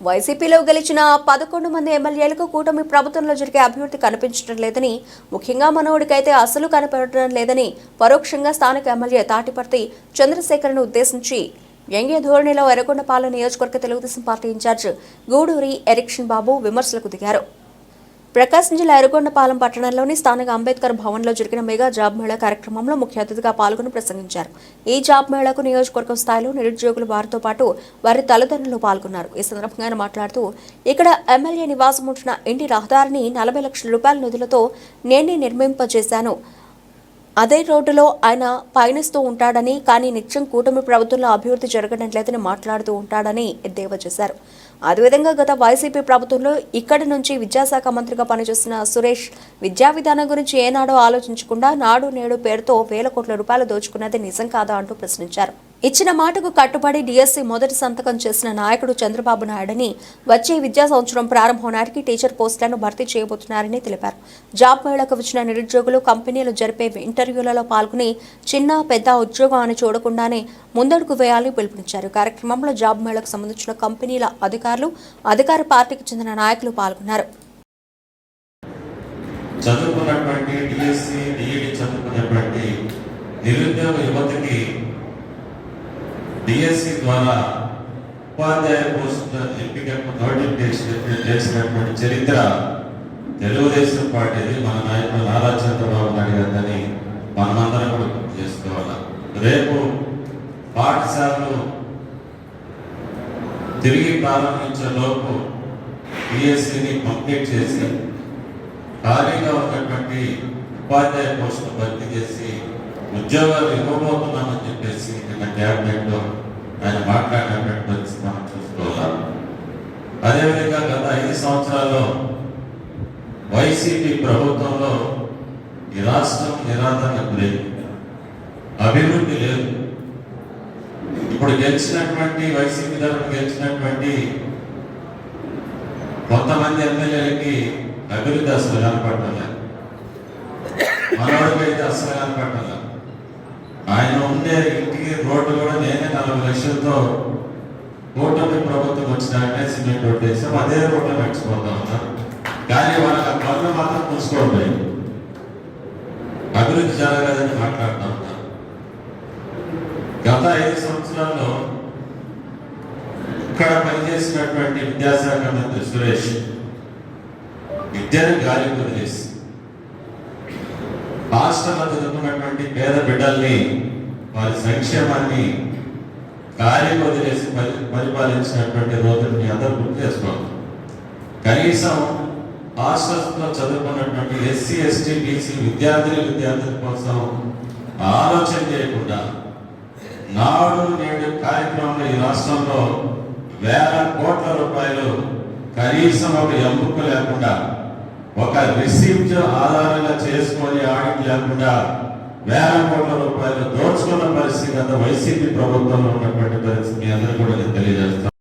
వైసీపీలో గెలిచిన పదకొండు మంది ఎమ్మెల్యేలకు కూటమి ప్రభుత్వంలో జరిగే అభివృద్ధి కనిపించడం లేదని ముఖ్యంగా మనోడికైతే అసలు కనపడటం లేదని పరోక్షంగా స్థానిక ఎమ్మెల్యే తాటిపర్తి చంద్రశేఖర్ను ఉద్దేశించి వ్యంగ్య ధోరణిలో ఎర్రగొండపాలెం నియోజకవర్గ Telugu Desam party incharge Guduri erection Babu విమర్శలకు దిగారు. ప్రకాశం జిల్లా ఎర్రగొండపాలెం పట్టణంలోని స్థానిక అంబేద్కర్ భవన్లో జరిగిన మెగా జాబ్ మేళా కార్యక్రమంలో ముఖ్య అతిథిగా పాల్గొని ప్రసంగించారు. ఈ జాబ్ మేళాకు నియోజకవర్గం స్థాయిలో నిరుద్యోగులు వారితో పాటు వారి తల్లిదండ్రులు పాల్గొన్నారు. ఈ సందర్భంగా ఆయన మాట్లాడుతూ ఇక్కడ ఎమ్మెల్యే నివాసం ఉంటున్న ఇంటి రహదారిని నలభై లక్షల రూపాయల నిధులతో నేనే నిర్మింపజేశాను. అదే రోడ్డులో ఆయన పయనిస్తూ ఉంటాడని కానీ నిత్యం కూటమి ప్రభుత్వంలో అభివృద్ధి జరగడం లేదని మాట్లాడుతూ ఉంటాడని ఎద్దేవా చేశారు. అదేవిధంగా గత వైసీపీ ప్రభుత్వంలో ఇక్కడి నుంచి విద్యాశాఖ మంత్రిగా పనిచేస్తున్న సురేష్ విద్యా విధానం గురించి ఏనాడో ఆలోచించకుండా నాడు నేడు పేరుతో వేల కోట్ల రూపాయలు దోచుకున్నది నిజం కాదా అంటూ ప్రశ్నించారు. ఇచ్చిన మాటకు కట్టుబడి డిఎస్సి మొదటి సంతకం చేసిన నాయకుడు చంద్రబాబు నాయుడని వచ్చే విద్యా సంవత్సరం ప్రారంభం నాటికి టీచర్ పోస్టులను భర్తీ చేయబోతున్నారని తెలిపారు. జాబ్ మేళకు వచ్చిన నిరుద్యోగులు కంపెనీలు జరిపే ఇంటర్వ్యూలలో పాల్గొని చిన్న పెద్ద ఉద్యోగం అని చూడకుండానే ముందడుగు వేయాలని పిలుపునిచ్చారు. కార్యక్రమంలో జాబ్ మేళకు సంబంధించిన కంపెనీల అధికారులు అధికార పార్టీకి చెందిన నాయకులు పాల్గొన్నారు. చదువుకున్నటువంటి నిరుద్యోగ యువతకి డిఎస్సి ద్వారా ఉపాధ్యాయ పోస్టుల ఎంపికకు నోటిఫికేషన్ చేసినటువంటి చరిత్ర తెలుగుదేశం పార్టీది మన నాయకుడు నారా చంద్రబాబు నాయుడు గారిని మనమందరం కూడా గుర్తు చేసుకోవాలి. రేపు పాఠశాలలు తిరిగి ప్రారంభించే లోపు బిఎస్సిని కంప్లీట్ చేసి ఖాళీగా ఉన్నటువంటి ఉపాధ్యాయ పోస్టులు భర్తీ చేసి ఉద్యోగాలు ఇవ్వబోతున్నామని చెప్పేసి నిన్న క్యాబినెట్ ఆయన మాట్లాడినటువంటి మనం చూసుకోవాలి. అదేవిధంగా గత ఐదు సంవత్సరాల్లో వైసీపీ ప్రభుత్వంలో ఈ రాష్ట్రం నిరాదరణ లేదు అభివృద్ధి లేదు. ఇప్పుడు గెలిచినటువంటి వైసీపీ తరఫున గెలిచినటువంటి కొంతమంది ఎమ్మెల్యేలకి అభివృద్ధి అసలు కనపడటం లేదు. మనవాడికి అయితే అసలు కనపడటం లేదు. ఆయన ఉండే ఇంటికి రోడ్డు కూడా నేనే నలభై లక్షలతో కూటమి ప్రభుత్వం వచ్చినాకనే సిమెంట్ రోడ్డు వేసాం. అదే రోడ్లో నడిచిపోతా ఉన్నారు కానీ వాళ్ళ ఆ పనులు మాత్రం మూసుకోండి అభివృద్ధి జరగలేదని మాట్లాడుతూ ఉన్నారు గత ఐదు సంవత్సరాల్లో ఇక్కడ పనిచేసినటువంటి విద్యాశాఖ మంత్రి సురేష్ విద్యను గాలి వదిలేసి రాష్ట్రంలో చదువుకున్నటువంటి పేద బిడ్డల్ని వారి సంక్షేమాన్ని గాలి వదిలేసి పరి పరిపాలించినటువంటి రోజులు మీ అందరూ గుర్తు చేసుకోవాలి. కనీసం హాస్టల్స్లో చదువుకున్నటువంటి ఎస్సీ ఎస్టీ బీసీ విద్యార్థులు విద్యార్థుల కోసం ఆలోచన చేయకుండా నాడు నేడు కార్యక్రమంలో ఈ రాష్ట్రంలో వేల కోట్ల రూపాయలు కనీసం ఒక ఎంపిక లేకుండా ఒక రిసీప్ట్ ఆధారంగా చేసుకొని ఆడిట్ లేకుండా వేల కోట్ల రూపాయలు దోచుకున్న పరిస్థితి గత వైసీపీ ప్రభుత్వంలో ఉన్నటువంటి పరిస్థితి అందరూ కూడా నేను తెలియజేస్తాను.